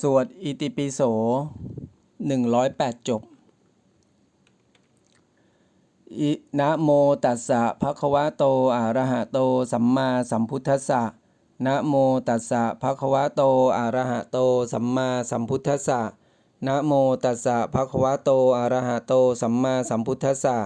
สวดอิติปิโสหนึ่งร้อยแปดจบ อินะโมตัสสะภะคะวะโตอะระหะโต สัมมาสัมพุทธัสสะนะโมตัสสะภะคะวะโตอะระหะโต สัมมาสัมพุทธัสสะนะโมตัสสะภะคะวะโตอะระหะโต สัมมาสัมพุทธัสสะ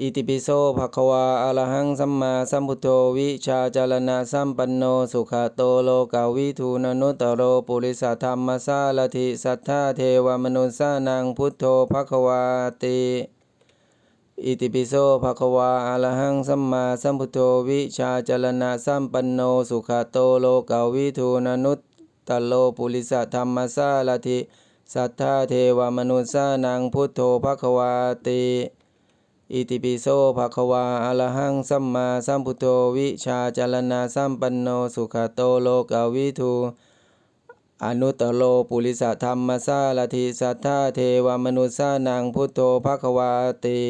อิติปิโสภะคะวาอะระหังสัมมาสัมพุทโธวิชาจารณะสัมปันโนสุขโตโลกาวิทูนนุตตโรปุริสธรรมสาลธิสัทธาเทวมนุสานังพุทโธภะคะวาติอิติปิโสภะคะวาอะระหังสัมมาสัมพุทโธวิชาจารณะสัมปันโนสุขโตโลกาวิทูนนุตตโลปุริสธรรมสาลธิสัทธาเทวมนุสสานังพุทโธภะคะวาติ อิติปิโสภะคะวาอะระหังสัมมาสัมพุทโธวิชาจารณะสัมปันโนสุขโตโลกาวิทูอนุตตโลปุริสธรรมสาลธิสัทธาเทวมนุสสานังพุทโธภะคะวาติ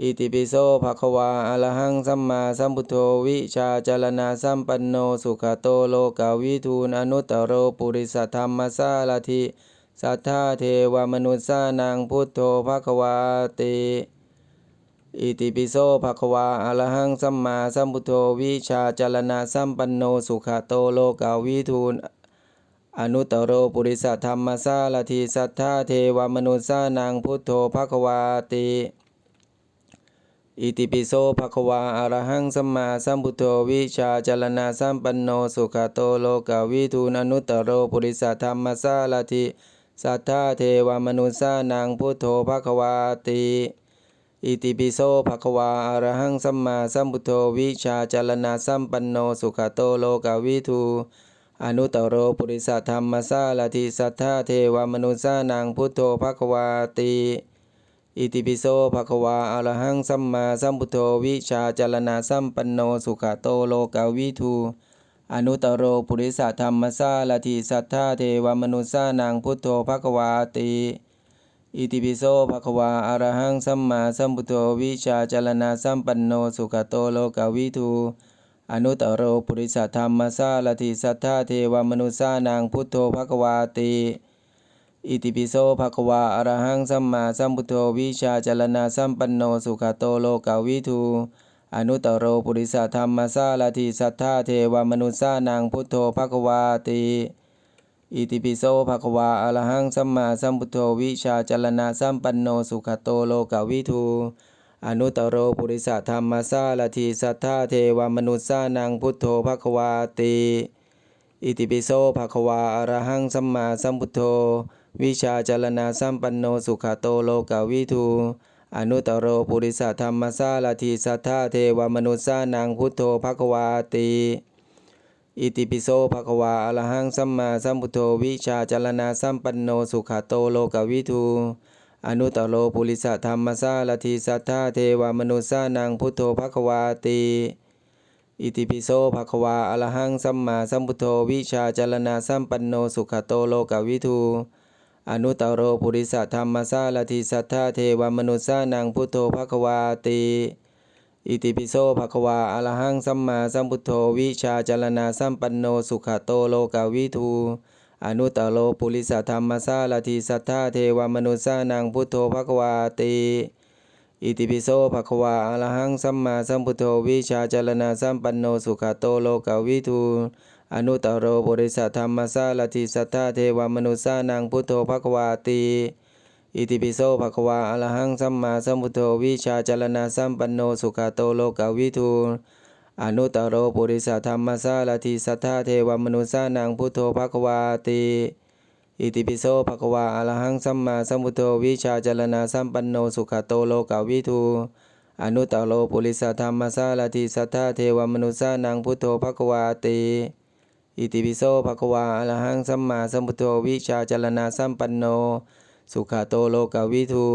อิติปิโสภะคะวาอะระหังสัมมาสัมพุทโธวิชาจารณะสัมปันโนสุขโตโลกาวิทูอนุตตโรปุริสธรรมสาลธิสัทธาเทวมนุสสานังพุทโธภะคะวาติ อิติปิโสภควาอระหังสัมมาสัมพุทโธวิชาจารณะสัมปันโนสุขโตโลกาวิทูอนุตตโรปุริสธรรมสาลธิสัทธาเทวมนุสสานังพุทโธภควาติอิติปิโสภควาอระหังสัมมาสัมพุทโธวิชาจารณะสัมปันโนสุขโตโลกาวิทูอนุตตโรปุริสธรรมสาลธิสัทธาเทวมนุสสานังพุทโธภควาติ อิติปิโสภะคะวาอะระหังสัมมาสัมพุทโธวิชาจารณะสัมปันโนสุขโตโลกาวิทูอนุตตโรปุริสธรรมสาลาธิสัทธาเทวมนุสานังพุทโธภะคะวาติอิติปิโสภะคะวาอระหังสัมมาสัมพุทโธวิชาจารณะสัมปันโนสุขโตโลกาวิทูอนุตตโรปุริสธรรมสาลาธิสัทธาเทวมนุสานังพุทโธภะคะวาติ อิติปิโสภะคะวาอะระหังสัมมาสัมพุทโธวิชาจารณะสัมปันโนสุขโตโลกาวิทูอนุตตโรปุริสธรรมสาลธิสัทธาเทวมนุสานังพุทโธภะคะวาติอิติปิโสภะคะวาอะระหังสัมมาสัมพุทโธวิชาจารณะสัมปันโนสุขโตโลกาวิทูอนุตตโรปุริสธรรมสาลธิสัทธาเทวมนุสานังพุทโธภะคะวาติ อิติปิโสภะคะวาอะระหังสัมมาสัมพุทโธวิชาจรณะสัมปันโนสุขโตโลกวิทูอนุตตโรปุริสธรรมสาลธิสัทธาเทวมนุสสานังพุทโธภะคะวาติอิติปิโสภะคะวาอะระหังสัมมาสัมพุทโธ วิชาจรณะสัมปันโนสุขโตโลกวิทูอนุตตโรปุริสธรรมสาลธิสัทธาเทวมนุสสานังพุทโธภะคะวาติ อิติปิโสภะคะวาอะระหังสัมมาสัมพุทโธวิชาจารณะสัมปันโนสุขโตโลกาวิทูอนุตตโรปุริสะธรรมสาลธิสัทธาเทวมนุสานังพุทโธภะคะวาติอิติปิโสภะคะวาอะระหังสัมมาสัมพุทโธวิชาจารณะสัมปันโนสุขโตโลกาวิทูอนุตตโรปุริสะธรรมสาลธิสัทธาเทวมนุสานังพุทโธภะคะวาติ อิติปิโสภะคะวาอะระหังสัมมาสัมพุทโธวิชาจารณะสัมปันโนสุขโตโลกาวิทูอนุตตโรปุริสธรรมสาลธิสัทธาเทวมนุสานังพุทโธภะควาติอิติปิโสภะควาอะระหังสัมมาสัมพุทโธวิชาจารณะสัมปันโนสุขโตโลกาวิทูอนุตตโรปุริสธรรมสาลธิสัทธาเทวมนุสานังพุทโธภะควาติ อิติปิโสภะคะวาอะระหังสัมมาสัมพุทโธวิชาจารณะสัมปันโนสุขโตโลกาวิทูอนุตตโรปุริสธรรมสาลธิสัทธาเทวมนุสานังพุทโธภะคะวาติอิติปิโสภะคะวาอะระหังสัมมาสัมพุทโธวิชาจารณะสัมปันโนสุขโตโลกาวิทูอนุตตโรปุริสธรรมสาลธิสัทธาเทวมนุสานังพุทโธภะคะวาติอิติปิโสภะคะวาอะระหังสัมมาสัมพุทโธวิชาจารณะสัมปันโน สุขโตโลกาวิทู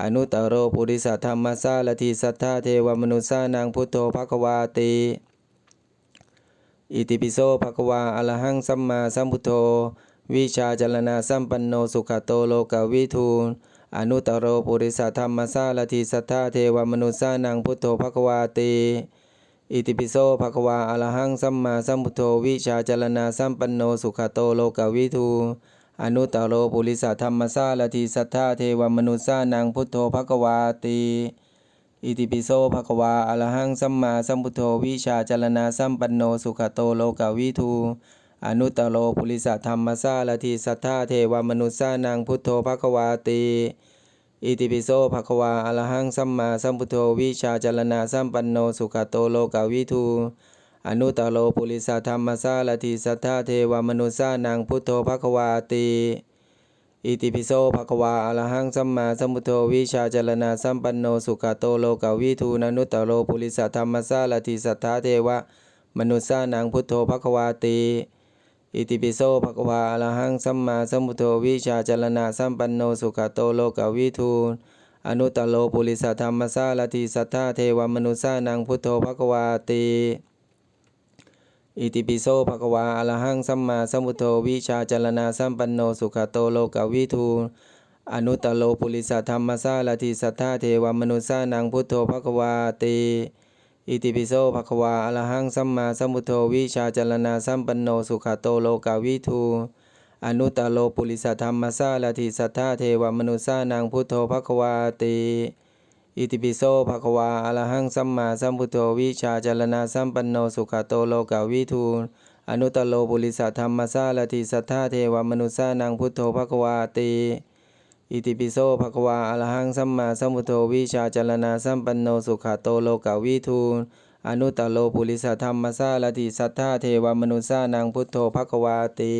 อนุตตโรปุริสธรรมสาลธิสัทธาเทวมนุสานังพุทโธภคะวาติอิติปิโสภคะวาอรหังสัมมาสัมพุทโธ วิชาจารณะสัมปันโนสุขโตโลกาวิทูอนุตตโรปุริสธรรมสาลธิสัทธาเทวมนุสานังพุทโธภคะวาติอิติปิโสภคะวาอรหังสัมมาสัมพุทโธ วิชาจารณาสัมปันโนสุขโตโลกวิทู อนุตตโรปุริสธรรมสารติสัทธาเทวมนุษสานังพุทโธภควาติอิติปิโสภควาอรหังสัมมาสัมพุทโธวิชาจารณาสัมปันโนสุขโตโลกวิทูอนุตตโรปุริสธรรมสารติสัทธาเทวมนุษสานังพุทโธภควาติอิติปิโสภควาอรหังสัมมาสัมพุทโธวิชาจารณาสัมปันโนสุขโตโลกวิทู อนุตตโรปุริสธรรมสารติสัทธาเทวมนุษสานังพุทโธภคะวาติอิติปิโสภคะวาอรหังสัมมาสัมพุทโธวิชาจรณาสัมปันโนสุขโตโลกวิทูอนุตตโรปุริสธรรมสารติสัทธาเทวมนุษสานังพุทโธภคะวาติอิติปิโสภคะวาอรหังสัมมาสัมพุทโธวิชาจรณาสัมปันโนสุขโตโลกวิทูอนุตตโลปุริสธรรมสารติสัทธาเทวมนุษสานังพุทโธภคะวาติ อิติปิโสภควาอรหังสัมมาสัมพุทโธวิชาจารณาสัมปันโนสุขโตโลกวิทูอนุตตโลปุริสธรรมสารติสัทธาเทวมนุษสานังพุทโธภควาติอิติปิโสภควาอรหังสัมมาสัมพุทโธวิชาจารณาสัมปันโนสุขโตโลกวิทูอนุตตโลปุริสธรรมสารติสัทธาเทวมนุษสานังพุทโธภควาติ อิติปิโสภควาอรหังสัมมาสัมพุทโธวิชาจารณาสัมปันโนสุขโตโลกาวิทูอนุตตโลปุริสธรรมสารติสัทธาเทวมนุษสานังพุทโธภควาติอิติปิโสภควาอรหังสัมมาสัมพุทโธวิชาจารณาสัมปันโนสุขโตโลกาวิทูอนุตตโลปุริสธรรมสารติสัทธาเทวมนุษสานังพุทโธภควาติ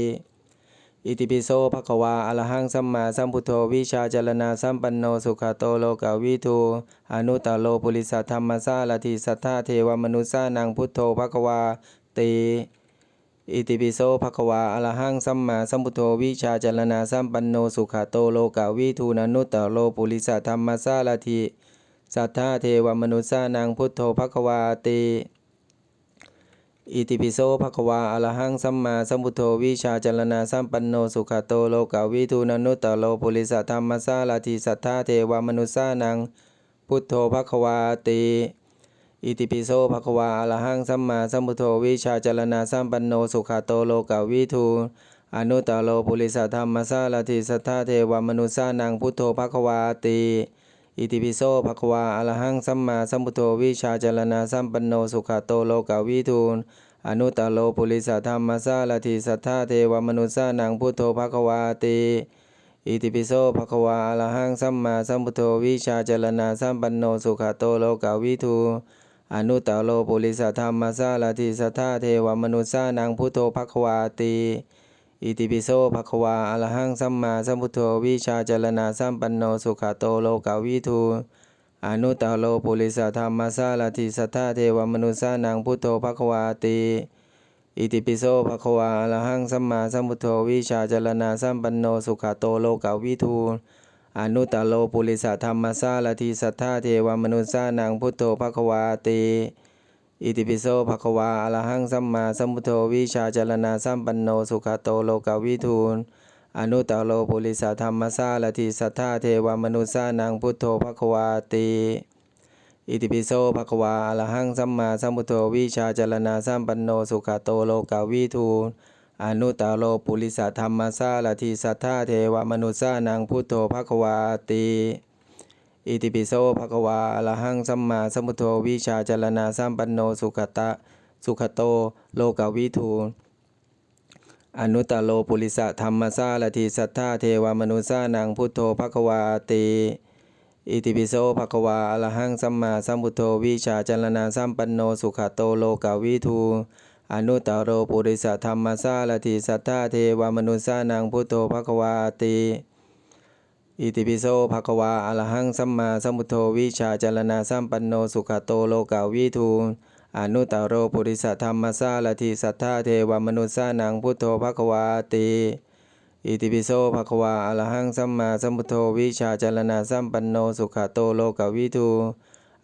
อิติปิโสภะคะวาอะระหังสัมมาสัมพุทโธวิชาจรณาสัมปันโนสุขโตโลกวิทูอนุตตโลปุริสธรรมสารติสัทธาเทวมนุษสานังพุทโธภะคะวาติอิติปิโสภะคะวาอะระหังสัมมาสัมพุทโธวิชาจรณาสัมปันโนสุขโตโลกวิทูอนุตตโลปุริสธรรมสารติสัทธาเทวมนุษสานังพุทโธภะคะวาติ อิติปิโสภควาอระหังสัมมาสัมพุทโธวิชาจรณาสัมปันโนสุขโตโลกาวิทูอนุตตโลปุริสธรรมสารติสัทธาเทวมนุสานังพุทโธภควาติอิติปิโสภควาอระหังสัมมาสัมพุทโธวิชาจรณาสัมปันโนสุขโตโลกาวิทูอนุตตโลปุริสธรรมสารติสัทธาเทวมนุสานังพุทโธภควาติ อิติปิโสภควาอระหังสัมมาสัมพุทโธวิชาจรณาสัมปันโนสุขโตโลกาวิทูอนุตตโลปุริสธรรมสารติสัทธาเทวมนุษสานังพุทโธภควาติอิติปิโสภควาอระหังสัมมาสัมพุทโธวิชาจรณาสัมปันโนสุขโตโลกาวิทูอนุตตโลปุริสธรรมสารติสัทธาเทวมนุษสานังพุทโธภควาติ อิติปิโสภควาอระหังสัมมาสัมพุทโธวิชาจรณาสัมปันโนสุขโตโลกวิทูอนุตตโลปุริสธรรมสารติสัทธาเทวมนุษสานังพุทโธภควาติอิติปิโสภควาอระหังสัมมาสัมพุทโธวิชาจรณาสัมปันโนสุขโตโลกวิทูอนุตตโลปุริสธรรมสารติสัทธาเทวมนุษสานังพุทโธภควาติ อิติปิโสภควาอรหังสัมมาสัมพุทโธวิชาจารณาสัมปันโนสุขโตโลกวิทูลอนุตตโลปุริสธรรมสารติสัทธาเทวมนุษสานังพุทโธภควาติอิติปิโสภควาอรหังสัมมาสัมพุทโธวิชาจารณาสัมปันโนสุขโตโลกวิทูลอนุตตโลปุริสธรรมสารติสัทธาเทวมนุษสานังพุทโธภควาติ อิติปิโสภควาอระหังสัมมาสัมพุทโธวิชาจารณาสัมปันโนสุขตะสุขโต โลกวิทูอนุตตโลปุริสะธรรมสารติสัทธาเทวมนุษสานังพุทโธภควาติอิติปิโสภควาอระหังสัมมาสัมพุทโธวิชาจารณาสัมปันโนสุขโตโลกวิทูอนุตตโรปุริสะธรรมสารติสัทธาเทวมนุษสานังพุทโธภควาติ อิติปิโสภะคะวาอะระหังสัมมาสัมพุทโธวิชาจารณาสัมปันโนสุขโตโลกาวิทูอนุตตโรปุริสธรรมสารติสัทธาเทวมนุษสานังพุทโธภะคะวาติอิติปิโสภะคะวาอะระหังสัมมาสัมพุทโธวิชาจารณาสัมปันโนสุขโตโลกาวิทู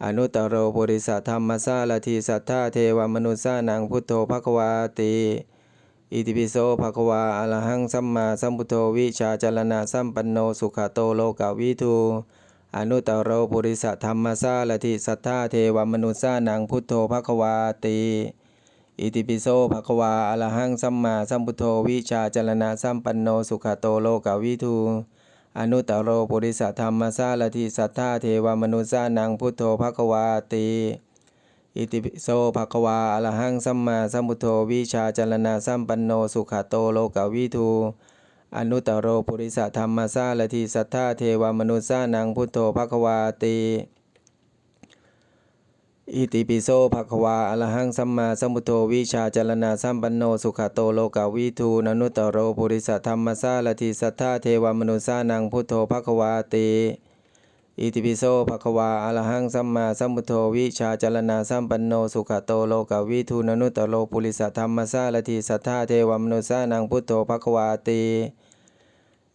อนุตตโรปุริสธรรมสารติสัทธาเทวมนุษสานังพุทโธภะคะวาติ อิติปิโสภะคะวาอะระหังสัมมาสัมพุทโธวิชาจารณาสัมปันโนสุขโตโลกาวิทูอนุตตรโรปุริสธรรมสารถิสัทธาเทวมนุษย์สานังพุทโธภควาติอิติปิโสภควาอรหังสัมมาสัมพุทโธวิชาจารณะสัมปันโนสุขโตโลกาวิทูอนุตตรโรปุริสธรรมสารถิสัทธาเทวมนุษย์สานังพุทโธภควาติ อิติปิโสภควาอรหังสัมมาสัมพุทโธวิชาจรณะสัมปันโนสุขโตโลกวิทูอนุตตรโรปุริสธรรมสารถิสัทธาเทวมนุษย์สานังพุทโธภควาติอิติปิโสภควาอรหังสัมมาสัมพุทโธวิชาจรณะสัมปันโนสุขโตโลกาวิทูนนุตตรโรปุริสธรรมสารถิสัทธาเทวมนุษย์สานังพุทโธภควาติ อิติปิโสภควาอรหังสัมมาสัมพุทโธวิชาจรณะสัมปันโนสุขโตโลกวิทูนนุตโรปุริสธรรมสารถิสัทธาเทวมนุสานังพุทโธภควาติ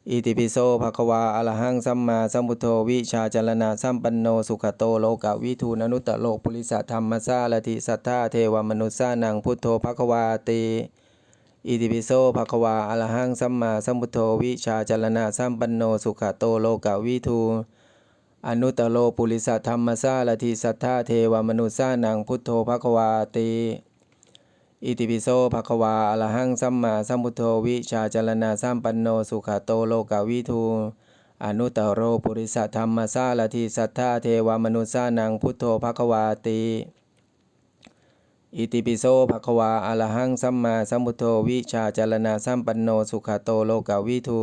อิติปิโสภควาอรหังสัมมาสัมพุทโธวิชาจรณะสัมปันโนสุขโตโลกวิทูนนุตโลปุริสธรรมสารถิสัทธาเทวมนุสานังพุทโธภควาติอิติปิโสภควาอรหังสัมมาสัมพุทโธวิชาจรณะสัมปันโนสุขโตโลกวิทู อนุตตโลปุริสธรรมสารถิสัทธาเทวมนุษย์สานังพุทโธภควาติอิติปิโสภควาอรหังสัมมาสัมพุทโธวิชาจรณะสัมปันโนสุขโตโลกาวิทูอนุตตรโรปุริสธรรมสารถิสัทธาเทวมนุษย์สานังพุทโธภควาติอิติปิโสภควาอรหังสัมมาสัมพุทโธวิชาจรณะสัมปันโนสุขโตโลกาวิทู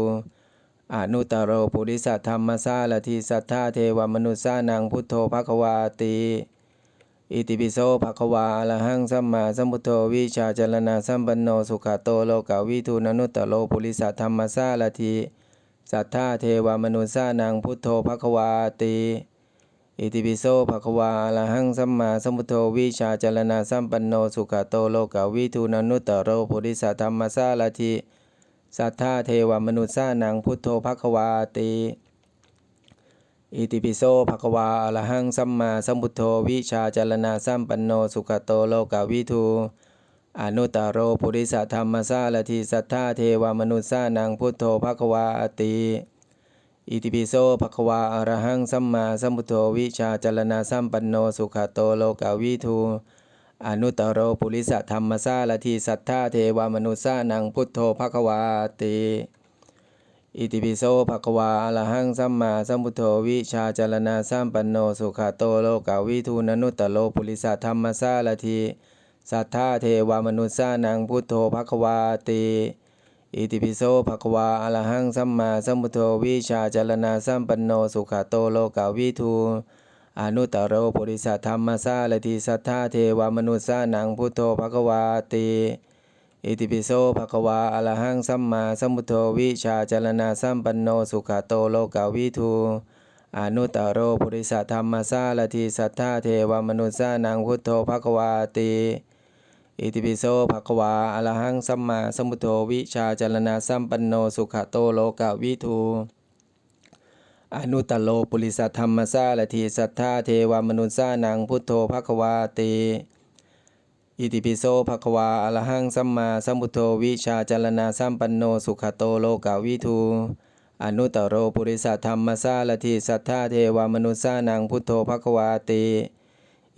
อนุตตรโรปุริสธรรมสารถิสัทธาเทวมนุษย์านังพุทโธภควาติอิติปิโสภควาอรหังสัมมาสัมพุทโธวิชาจรณะสัมปันโนสุขโตโลกาวิทูนนุตตโลปุริสธรรมสารถิสัทธาเทวมนุษย์านังพุทโธภควาติอิติปิโสภควาอรหังสัมมาสัมพุทโธวิชาจรณะสัมปันโนสุขโตโลกาวิทูนนุตตโลปุริสธรรมสารถิ สัทธาเทวมนุษย์สานังพุทโธภควาติอิติปิโสภควาอรหังสัมมาสัมพุทโธวิชาจารณะสัมปันโนสุขโตโลกาวิทูอนุตตรโรปุริสธรรมสารถิสัทธาเทวมนุษย์สานังพุทโธภควาติอิติปิโสภควาอรหังสัมมาสัมพุทโธวิชาจารณะสัมปันโนสุขโตโลกาวิทู อนุตตรโรปุริสธรรมสารถิสัทธาเทวมนุษย์สานังพุทโธภควาติอิติปิโสภควาอรหังสัมมาสัมพุทโธวิชาจารณะสัมปันโนสุขาโตโลกาวิทูนนุตตโลปุริสธรรมสารถิสัทธาเทวมนุษย์สานังพุทโธภควาติอิติปิโสภควาอรหังสัมมาสัมพุทโธวิชาจารณะสัมปันโนสุขาโตโลกาวิทู อนุตตโรปุริสธรรมสารถิสัทธาเทวมนุษย์สานังพุทโธภควาติอิติปิโสภควาอรหังสัมมาสัมพุทโธวิชาจรณะสัมปันโนสุขโตโลกาวิทูอนุตตรโรปุริสธรรมสารถิสัทธาเทวมนุษย์สานังพุทโธภควาติอิติปิโสภควาอรหังสัมมาสัมพุทโธวิชาจรณะสัมปันโนสุขโตโลกาวิทู อนุตตรโลปุริสธรรมสารถิสัทธาเทวมนุษย์สานังพุทโธภควาติอิติปิโสภควาอรหังสัมมาสัมพุทโธวิชาจารณะสัมปันโนสุขโตโลกาวิทูอนุตตรโรปุริสธรรมสารถิสัทธาเทวมนุษย์สานังพุทโธภควาติ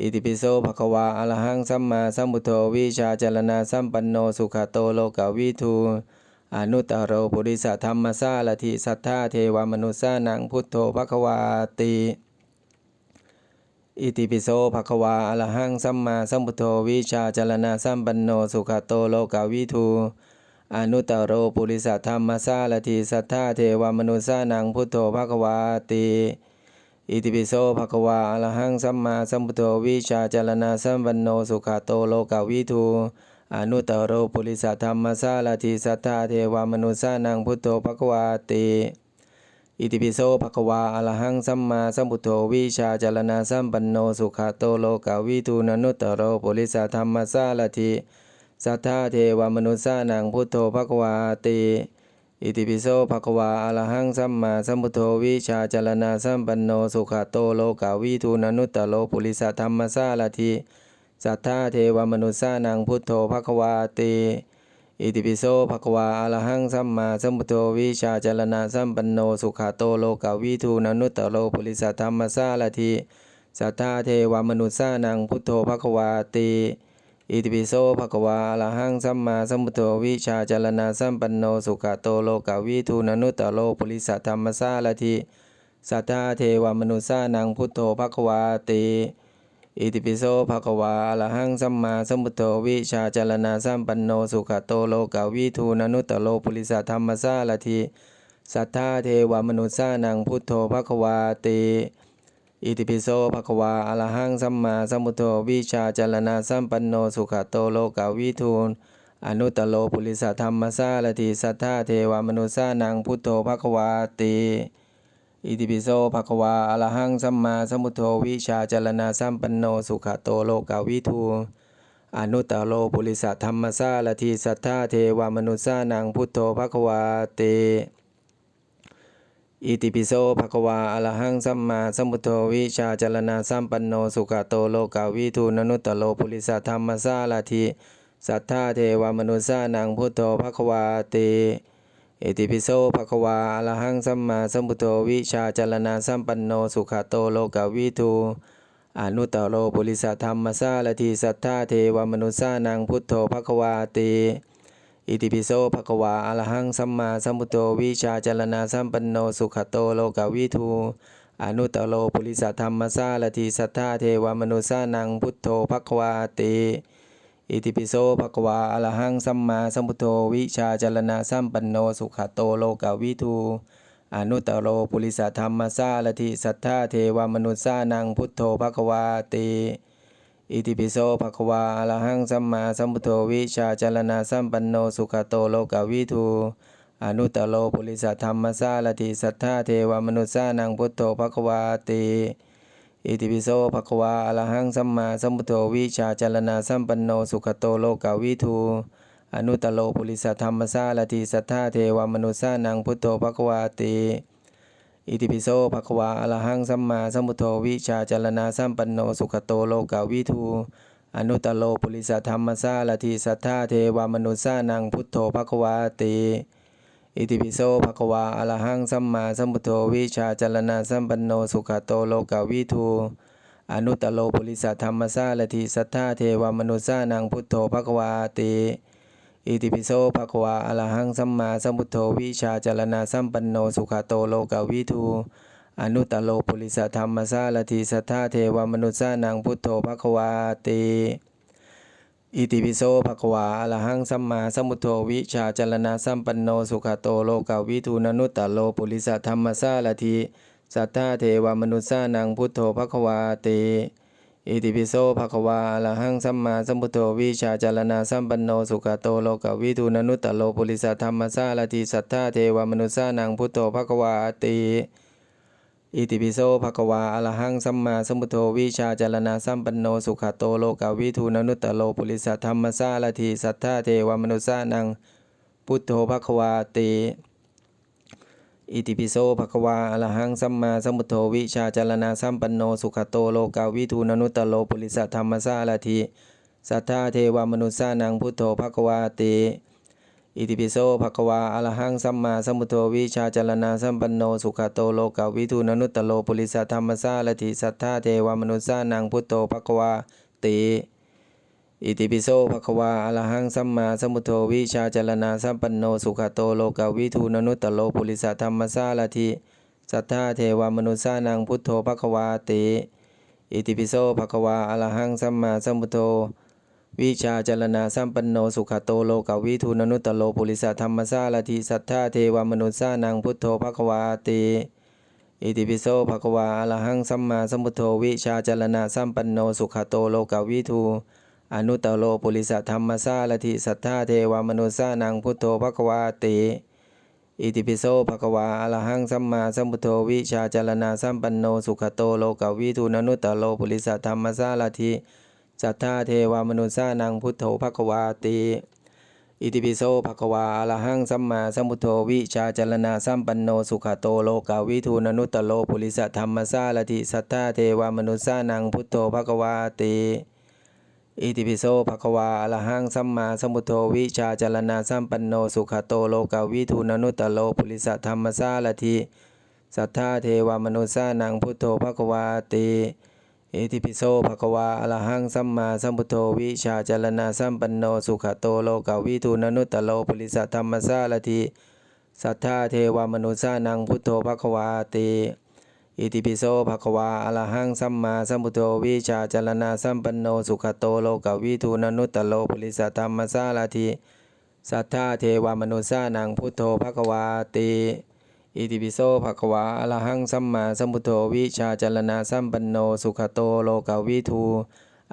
อิติปิโสภควาอรหังสัมมาสัมพุทโธวิชาจารณะสัมปันโนสุขโตโลกาวิทู อนุตตรโรปุริสธรรมสารถิสัทธาเทวมนุษย์สานังพุทโธภควาติอิติปิโสภควาอรหังสัมมาสัมพุทโธวิชาจรณะสัมปันโนสุขโตโลกาวิทูอนุตตรโรปุริสธรรมสารถิสัทธาเทวมนุษย์สานังพุทโธภควาติอิติปิโสภควาอรหังสัมมาสัมพุทโธวิชาจรณะสัมปันโนสุขโตโลกาวิทู อนุตตรโรปุริสธรรมสารถิสัทธาเทวมนุษย์สานังพุทโธภควาติอิติปิโสภควาอรหังสัมมาสัมพุทโธวิชาจารณะสัมปันโนสุขโตโลกาวิทูนนุตตรโรปุริสธรรมสารถิสัทธาเทวมนุษย์สานังพุทโธภควาติอิติปิโสภควาอรหังสัมมาสัมพุทโธวิชาจารณะสัมปันโนสุขโตโลกาวิทูนนุตตรโลปุริสธรรมสารถิ สัทธาเทวมนุษย์สานังพุทโธภควาติอิติปิโสภควาอรหังสัมมาสัมพุทโธวิชาจรณะสัมปันโนสุขาโตโลกาวิทูนนุตตโลปุริสธรรมสาลทิสัทธาเทวมนุษสานังพุทโธภควาติอิติปิโสภควาอรหังสัมมาสัมพุทโธวิชาจรณะสัมปันโนสุขาโตโลกาวิทูนนุตตโลปุริสธรรมสาลทิสัทธาเทวมนุษสานังพุทโธภควาติ อิติปิโสภะควาอะระหังสัมมาสัมพุทโธวิชาจารณะสัมปันโนสุขโตโลกาวิทูนนุตตโลปุริสธรรมสาลทิสัทธาเทวมนุษสานังพุทโธภะควาติอิติปิโสภะควาอะระหังสัมมาสัมพุทโธวิชาจารณะสัมปันโนสุขโตโลกาวิทูนอนุตตโลปุริสธรรมสาลทิสัทธาเทวมนุษสานังพุทโธภะควาติ อิติปิโสภะคะวาอะระหังสัมมาสัมพุทโธวิชาจารณะสัมปันโนสุขโตโลกาวิทูอนุตตโลปุริสธรรมสาลทิสัทธาเทวามนุษานังพุทโธภะคะวาเต อิติปิโสภะคะวาอะระหังสัมมาสัมพุทโธวิชาจารณะสัมปันโนสุขโตโลกาวิทูอนุตตโลปุริสธรรมสาลทิสัทธาเทวามนุษานังพุทโธภะคะวาเต เอติปิโสภะคะวาอะระหังสัมมาสัมพุทโธวิชาจารณะสัมปันโนสุขโตโลกาวิทูอนุตตโลปุริสธรรมสาลทิสัทธาเทวมนุษสานังพุทโธภะคะวาติอิติปิโสภะคะวาอะระหังสัมมาสัมพุทโธวิชาจารณะสัมปันโนสุขโตโลกาวิทูอนุตตโลปุริสธรรมสาลทิสัทธาเทวมนุษสานังพุทโธภะคะวาติ อิติปิโสภควาอระหังสัมมาสัมพุทโธวิชาจารณะสัมปันโนสุขโตโลกาวิทูอนุตตโลปุริสธรรมสาลทิสัทธาเทวมนุษสานังพุทโธภควาติอิติปิโสภควาอระหังสัมมาสัมพุทโธวิชาจารณะสัมปันโนสุขโตโลกาวิทูอนุตตโลปุริสธรรมสาลทิสัทธาเทวมนุษสานังพุทโธภควาติ อิติปิโสภะควาอระหังสัมมาสัมพุทโธวิชาจารณะสัมปันโนสุขโตโลกาวิทูอนุตโลปุริสธรรมสาลทิสัทธาเทวมนุษสานังพุทโธภะควาติอิติปิโสภะควาอระหังสัมมาสัมพุทโธวิชาจารณะสัมปันโนสุขโตโลกาวิทูอนุตโลปุริสธรรมสาลทิสัทธาเทวมนุษสานังพุทโธภะควาติ อิติปิโสภะคะวาอะระหังสัมมาสัมพุทโธวิชาจารณะสัมปันโนสุขโตโลกาวิทูอนุตตโลปุริสธรรมสาลทิสัทธาเทวมนุษสานังพุทโธภะคะวาติอิติปิโสภะคะวาอะระหังสัมมาสัมพุทโธวิชาจารณะสัมปันโนสุขโตโลกาวิทูอนุตตโลปุริสธรรมสาลทิสัทธาเทวมนุษสานังพุทโธภะคะวาติ อิติปิโสภควาอะระหังสัมมาสัมพุทโธวิชาจรณะสัมปันโนสุขโตโลกาวิทูอนุตตโลปุริสธรรมสาลทิสัทธาเทวมนุษสานังพุทโธภควาติอิติปิโสภควาอะระหังสัมมาสัมพุทโธวิชาจรณะสัมปันโนสุขโตโลกาวิทูอนุตตโลปุริสธรรมสาลทิสัทธาเทวมนุษสานังพุทโธภควาติ อิติปิโสภะคะวาอะระหังสัมมาสัมพุทโธวิชาจารณะสัมปันโนสุขโตโลกาวิทูอนุตตโลปุริสธรรมสาลทิสัทธาเทวมนุสานังพุทโธภะคะวาติอิติปิโสภะคะวาอะระหังสัมมาสัมพุทโธวิชาจารณะสัมปันโนสุขโตโลกาวิทูอนุตตโลปุริสธรรมสาลทิสัทธาเทวมนุสานังพุทโธภะคะวาติ อิติปิโสภควาอระหังสัมมาสัมพุทโธวิชาจารณะสัมปันโนสุขโตโลกาวิทูอนุตตโลปุริสธรรมสาลทิสัทธาเทวมนุษสานังพุทโธภควาติอิติปิโสภควาอระหังสัมมาสัมพุทโธวิชาจารณะสัมปันโนสุขโตโลกาวิทูอนุตตโลปุริสธรรมสาลทิสัทธาเทวมนุษสานังพุทโธภควาติอิติปิโสภควาอระหังสัมมาสัมพุทโธ วิชาจารณะสัมปันโนสุขโตโลกวิทูอนุตโลปุริสธรรมสาลทิสัทธาเทวมนุษสานังพุทโธภควาติอิติปิโสภควาอรหังสัมมาสัมพุทโธวิชาจารณะสัมปันโนสุขโตโลกวิทูอนุตโลปุริสธรรมสาลทิสัทธาเทวมนุษสานังพุทโธภควาติอิติปิโสภควาอรหังสัมมาสัมพุทโธวิชาจารณะสัมปันโนสุขโตโลกวิทูอนุตโลปุริสธรรมสาลทิ สัทธาเทวามนุษสานังพุทโธภควาติอิติปิโสภควาอระหังสัมมาสัมพุทโธวิชาจรณะสัมปันโนสุขโตโลกาวิทูอนุตตโลปุริสธรรมสาลทิสัทธาเทวามนุษสานังพุทโธภควาติอิติปิโสภควาอระหังสัมมาสัมพุทโธวิชาจรณะสัมปันโนสุขโตโลกาวิทูนนุตตโลปุริสธรรมสารทิสัทธาเทวามนุสสานังพุทโธภควาติ อิติปิโสภะคะวาอะระหังสัมมาสัมพุทโธวิชาจารณะสัมปันโนสุขโตโลกาวิทูนนุตตโลปุริสธรรมสารทิสัทธาเทวามนุสานังพุทโธภะคะวาติอิติปิโสภะคะวาอะระหังสัมมาสัมพุทโธวิชาจารณะสัมปันโนสุขโตโลกาวิทูนนุตตโลปุริสธรรมสารทิสัทธาเทวามนุสานังพุทโธภะคะวาติ อิติปิโสภะควาอระหังสัมมาสัมพุทโธวิชาจารณะสัมปันโน สุขโตโลกาวิทู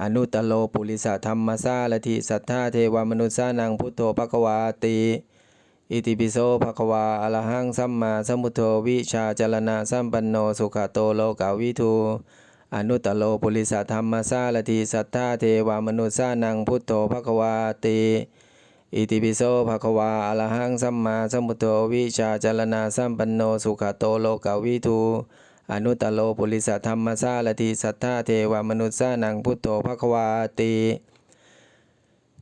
อนุตตโลปุริสธรรมสารทิสัทธาเทวามนุสสานังพุทโธภควาติอิติปิโสภะควาอระหังสัมมาสัมพุทโธวิชาจารณะสัมปันโนสุขโตโลกาวิทูอนุตตโลปุริสธรรมสารทิสัทธาเทวามนุสสานังพุทโธภควาติ อิติปิโสภะคะวาอะระหังสัมมาสัมพุทโธวิชาจารณะสัมปันโนสุขโตโลกวิทูอนุตตโลปุริสธรรมสารทิสัทธาเทวมนุสสานังพุทโธภะคะวาติ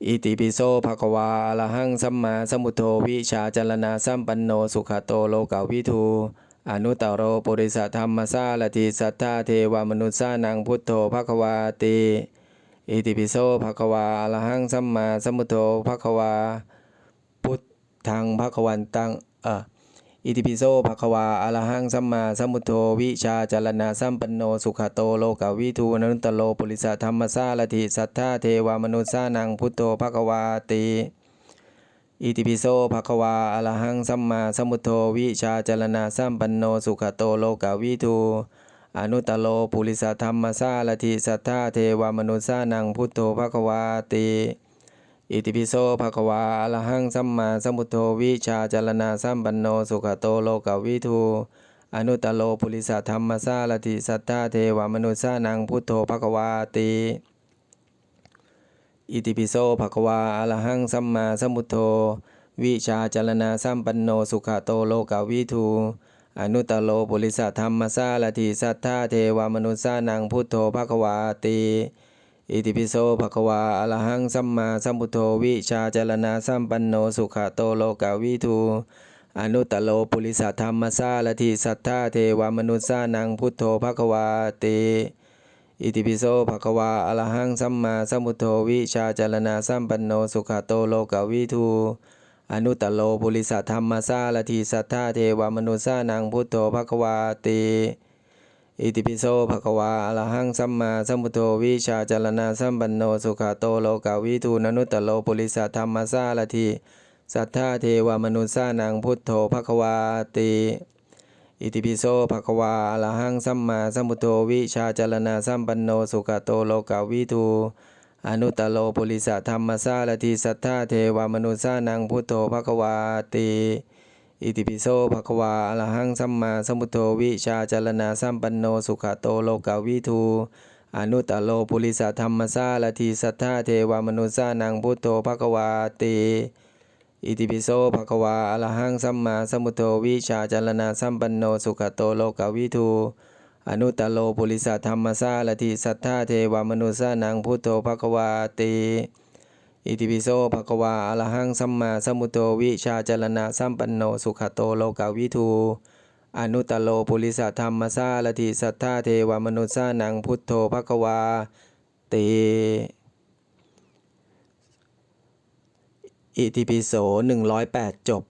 อิติปิโสภะคะวาอะระหังสัมมาสัมพุทโธวิชาจารณะสัมปันโนสุขโตโลกวิทูอนุตตโรปุริสธรรมสารทิสัทธาเทวมนุสสานังพุทโธภะคะวาติ อิติปิโสภะคะวาอะระหังสัมมาสัมพุทโธภะคะวา พุทธังภะคะวันตังเอออิติปิโสภะคะวาอะระหังสัมมาสัมพุทโธวิชาจารณะสัมปันโนสุขโตโลกาวิทูอนุตตโลปุริสธรรมสารถิสัทธาเทวามนุสสานังพุทโธภะคะวาติอิติปิโสภะคะวาอะระหังสัมมาสัมพุทโธวิชาจารณะสัมปันโนสุขโตโลกาวิทู อนุตตโลปุริสธรรมสารถิสัทธาเทวามนุสสานังพุทโธภควาติอิติปิโสภควาอรหังสัมมาสัมพุทโธวิชาจารณะสัมปันโนสุขโตโลกวิทูอนุตตโลปุริสธรรมสารถิสัทธาเทวามนุสสานังพุทโธภควาติอิติปิโสภควาอรหังสัมมาสัมพุทโธวิชาจารณะสัมปันโนสุขโตโลกวิทู อนุตตโลปุริสธรรมสารถิสัทธาเทวามนุสสานังพุทโธภคะวาติอิติปิโสภคะวาอรหังสัมมาสัมพุทโธวิชาจารณะสัมปันโนสุขโตโลกาวิทูอนุตตโลปุริสธรรมสารถิสัทธาเทวามนุสสานังพุทโธภคะวาติอิติปิโสภคะวาอรหังสัมมาสัมพุทโธวิชาจารณะสัมปันโนสุขโตโลกาวิทู อนุตตโลปุริสธรรมสารถิสัทธาเทวมนุสานังพุทโธภควาติอิติปิโสภควาอะรหังสัมมาสัมพุทโธวิชาจารณะสัมปันโนสุขโตโลกาวิทูนนุตตโลปุริสธรรมสารถิสัทธาเทวมนุสานังพุทโธภควาติอิติปิโสภควาอะรหังสัมมาสัมพุทโธวิชาจารณะสัมปันโนสุขโตโลกาวิทู อนุตตโลปุริสธรรมสารถิสัทธาเทวามนุสานังพุทโธภควาติอิติปิโสภควาอรหังสัมมาสัมพุทโธวิชาจารณะสัมปันโนสุขโตโลกาวิทูอนุตตโลปุริสธรรมสารถิสัทธาเทวามนุสานังพุทโธภควาติอิติปิโสภควาอรหังสัมมาสัมพุทโธวิชาจารณะสัมปันโนสุขโตโลกาวิทู อนุตตโลปุริสธรรมสารถิสัทธาเทวมนุสานังพุทโธภควาติอิติปิโสภควาอรหังสัมมาสัมพุทโธวิชาจรณะสัมปันโนสุขโตโลกาวิทูอนุตตโลปุริสธรรมสารถิสัทธาเทวมนุสานังพุทโธภควาติอิติปิโสหนึ่งร้อยแปดจบ